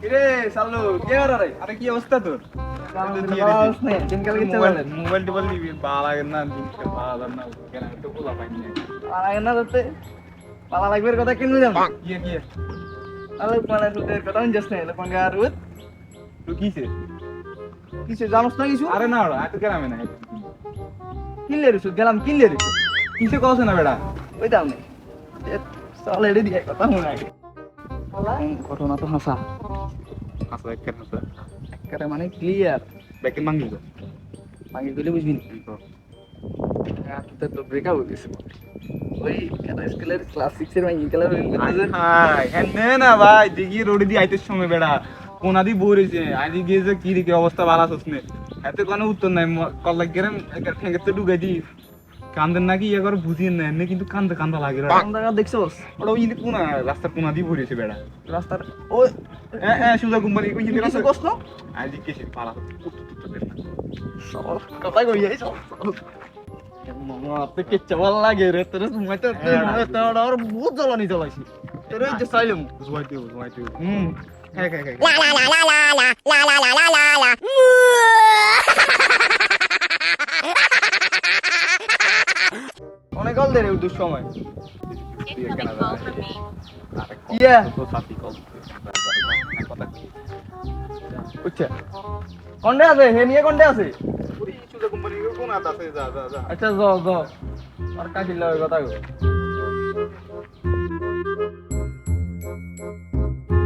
কিরে সাল্লু কে আর রে? আরে কি অবস্থা তোর? মোবাইল টোবাইল দিবি ভালো লাগে না দিনকাল ভালো লাগে না কেন? লাগে না লাগবে কথা কিনবো যাম কি কি? মানে কথা পাঙ্গা আর তুই কিছে কিছু জানোস না কিছু? আরে না ওরা গ্রামে না কিনলে রিসু গেলাম কিনলে কিসে কছে না বেটা? ওই দাম নেই চল এড়ে দিয়ে কথা মনে ঘটনা তো হাসা। হাসা মানে ক্লিয়ার ব্যাকেন ভাঙি ভাঙি বুঝবি না। হ্যাঁ নে না ভাই রোডে দিয়ে আইতে সময় বেড়া। কি অবস্থা ভালো আসনে এত কোনো উত্তর নাই কল্লাক গেলাম একটা ঠেঙ্গেতে ঢুকাই দিই। কান্দেন নাকি ইয়ে করে বুঝিয়ে নেন না কিন্তু কান্দে কান্দা লাগে জায়গা দেখছোস ওটা ওই কোনা রাস্তার কোনা দি বইরেছে বেড়া রাস্তার ওই হ্যাঁ হ্যাঁ সুজা কোম্পানি ওই কিছু রাস্তা কষ্ট আজ কেসে পালা কথা কই যাই মামা আপনি কিচ্ছা ভালো লাগে রে তোর সময় তোর আর বহুত জ্বালানি জ্বালাইছি তোর যে সাইলাম জুয়াইতে জুয়াইতে হুম হ্যাঁ হ্যাঁ হ্যাঁ La la la la la la la la la la দে রে দুঃসময়। কন্ডে আছে? হে নিয়ে কন্ডে আছে? আচ্ছা যাও যাও আর কাটিল কথা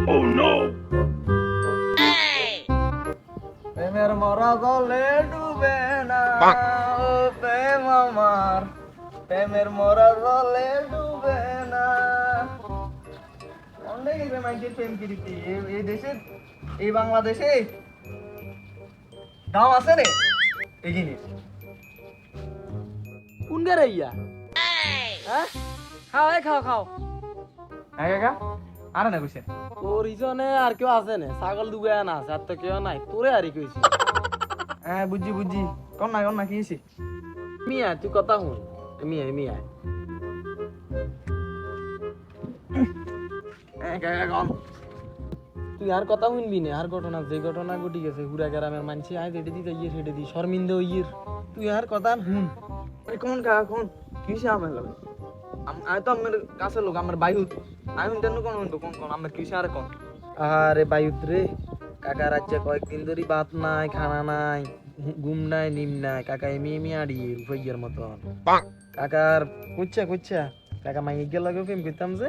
Oh no! প্রেমের মরা জলে ডুবে না প্রেম আমার। প্রেমের মরা জলে ডুবে না। অনেক গেছে মাইকের প্রেম কীর্তি। এই- দেশে এই বাংলাদেশে দাম আছে রে এই জিনিস। কোন গারে ইয়া? হ্যাঁ? খাও এ খাও খাও। হ্যাঁ কাকা? আরে না কইছে তোর ইজনে আর কেউ আছে না? ছাগল দুবে না আছে আর তো কেউ নাই। তোরে আরই কইছি। হ্যাঁ বুঝছি বুঝছি। কন না কন না কি হয়েছে মিয়া তুই কথা শুন। তুই আর কথা শুনবি না আর ঘটনা যে ঘটনা ঘটি গেছে হুরা গ্রামের মানুষ আয় দিতে ইয়ে হেঁটে দি শর্মিন্দে ইয়ের তুই আর কথা শুন। আরে কোন কাকা কোন? কি হয়েছে আমার লাগে? আমি তো আমার কাছে লোক আমার বায়ু আমি শুনতে কোন কোন কোন আমার কিসে আর কোন? আরে বায়ুত রে কাকা রাজ্যে কয়েকদিন ধরে ভাত নাই খানা নাই ঘুম নাই নিম নাই কাকা এমি এমি আড়ি রুফাইয়ার মতন। কাকার কুচ্ছা কুচ্ছা। কাকা মাইকে গিয়ে লগে প্রেম করতাম যে,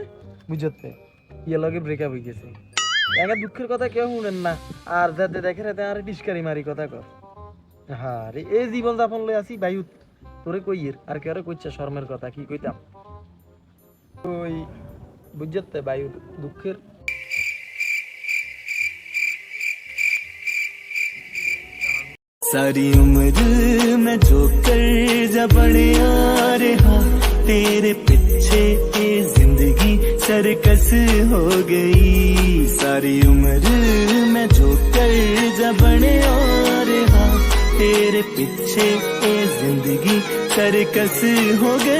বুঝতে। ইয়ে লগে ব্রেকআপ হয়ে গেছে। কাকা দুঃখের কথা কেউ শুনেন না। আর যাতে দেখে রে আর ডিসকারি মারি কথা কর। হ্যাঁ রে এই জীবন যাপন লই আছি বায়ুত তোরে কইয়ের আর কেউ কইছে শর্মের কথা, কি কইতাম? ওই বুঝতে বায়ু দুঃখের सारी उम्र मैं जो कर जबड़े आ रहा, तेरे पीछे ये ज़िंदगी सरकस हो गई। सारी उम्र मैं जो कर जबड़े आ रहा, तेरे पीछे ये ज़िंदगी सरकस हो गई।